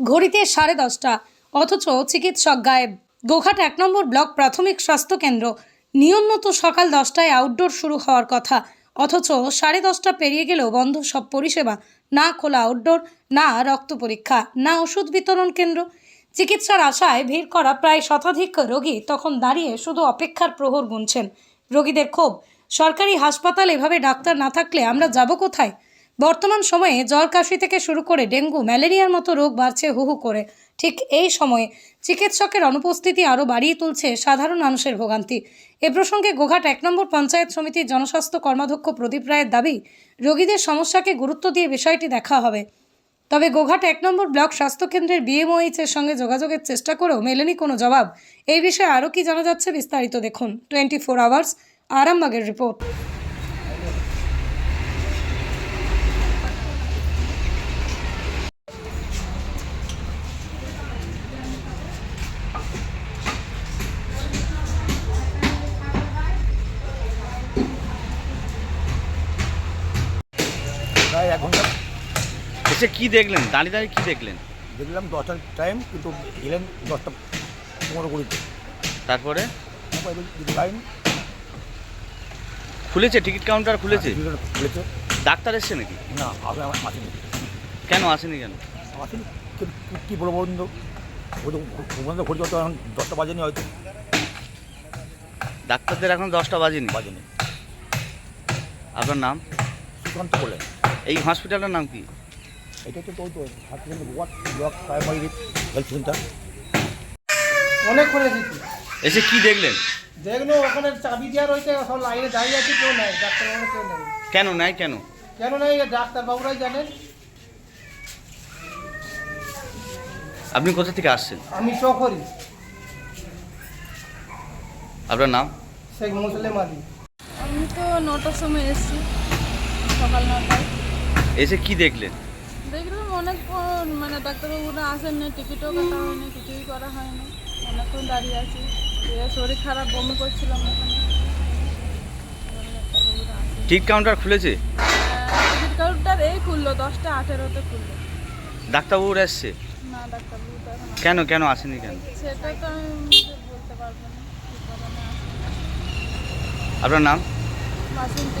ঘড়িতে সাড়ে দশটা। অথচ চিকিৎসক গায়েব। গোঘাট এক নম্বর ব্লক প্রাথমিক স্বাস্থ্য কেন্দ্র। নিয়মিত সকাল দশটায় আউটডোর শুরু হওয়ার কথা। অথচ সাড়ে দশটা পেরিয়ে গেলেও বন্ধ সব পরিষেবা। না খোলা আউটডোর না রক্ত পরীক্ষা, না ওষুধ বিতরণ কেন্দ্র। চিকিৎসার আশায় ভিড় করা প্রায় শতাধিক রোগী তখন দাঁড়িয়ে শুধু অপেক্ষার প্রহর গুনছেন। রোগীদের ক্ষোভ। সরকারি হাসপাতাল এভাবে ডাক্তার না থাকলে আমরা যাব কোথায়? বর্তমান সময়ে জ্বর কাশি থেকে শুরু করে ডেঙ্গু, ম্যালেরিয়ার মতো রোগ বাড়ছে হু হু করে। ঠিক এই সময়ে চিকিৎসকের অনুপস্থিতি আরও বাড়িয়ে তুলছে সাধারণ মানুষের ভোগান্তি। এ প্রসঙ্গে গোঘাট এক নম্বর পঞ্চায়েত সমিতির জনস্বাস্থ্য কর্মাধ্যক্ষ প্রদীপ রায়ের দাবি, রোগীদের সমস্যাকে গুরুত্ব দিয়ে বিষয়টি দেখা হবে। তবে গোঘাট এক নম্বর ব্লক স্বাস্থ্যকেন্দ্রের বিএমওএইচ এর সঙ্গে যোগাযোগের চেষ্টা করেও মেলেনি কোনো জবাব। এই বিষয়ে আরও কি জানা যাচ্ছে বিস্তারিত দেখুন। টোয়েন্টি ফোর আওয়ার্স, আরামবাগের রিপোর্ট। প্রায় এক ঘণ্টা এসে কি দেখলেন? দাঁড়িয়ে দাঁড়িয়ে কি দেখলেন? দেখলাম দশটার টাইম কিন্তু এলেন দশটা পনেরো কুড়িতে। তারপরে? লাইন খুলেছে? টিকিট কাউন্টার খুলেছে? দুটো খুলেছে। ডাক্তার এসছে নাকি? না আমি আমার আসেনি। কেন আসেনি কেন? আসেনি? কি- বলব বলুন তো ওই তো ওখানে ঘড়ি যত এখন দশটা বাজেনি হয়তো। ডাক্তারদের এখন দশটা বাজেনি। বাজেনি। আপনার নাম? সুকান্ত বলে। এই হসপিটালের নাম কি? এটা তো তো হাসপাতাল Goghat block primary health centre অনেকক্ষণ এসেছি এসে কি দেখলেন? দেখল ওখানে চাবি দেওয়া রয়েছে সব লাইনে দাঁড়িয়ে আছে কেউ নাই ডাক্তারবাবু কেউ নেই। কেন নাই কেন? কেন নাই ডাক্তারবাবুরাই জানেন। আপনি কোথা থেকে আসছেন? আমি চকরি আপনার নাম? শেখ মুসলিম আলী। আমি তো নটার সময় এসেছি সকাল নটায়। এসে কি দেখলেন? দেখলাম অনেকক্ষণ মানে ডাক্তারবাবুরা আসেন না টিকিটও কাটা হয়নি কিছুই করা হয়নি অনেকক্ষণ দাঁড়িয়ে আছি। শরীর খারাপ বমি করছিলাম টিকিট কাউন্টার খুলেছে? টিকিট কাউন্টার এই খুললো দশটা আঠেরোতে খুললো। ডাক্তারবাবুরা এসছে? না ডাক্তারবাবু। কেন কেন আসেনি কেন? সেটা তো আমি বলতে পারব না। আপনার নাম? বাসন্তী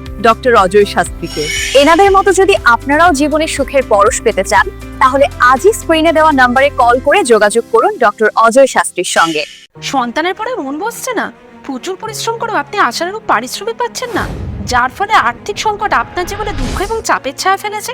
ডক্টর অজয় শাস্ত্রীকে। এনাদের মতো যদি আপনারাও জীবনে সুখের পরশ পেতে চান, তাহলে আজই স্ক্রিনে দেওয়া নাম্বারে কল করে যোগাযোগ করুন ডক্টর অজয় শাস্ত্রীর সঙ্গে। সন্তানের পরে মন বসছে না। প্রচুর পরিশ্রম করেও আপনি আশানুরূপ পারিশ্রমিক পাচ্ছেন না। যার ফলে আর্থিক সংকট আপনার জীবনে দুঃখ এবং চাপের ছায়া ফেলেছে।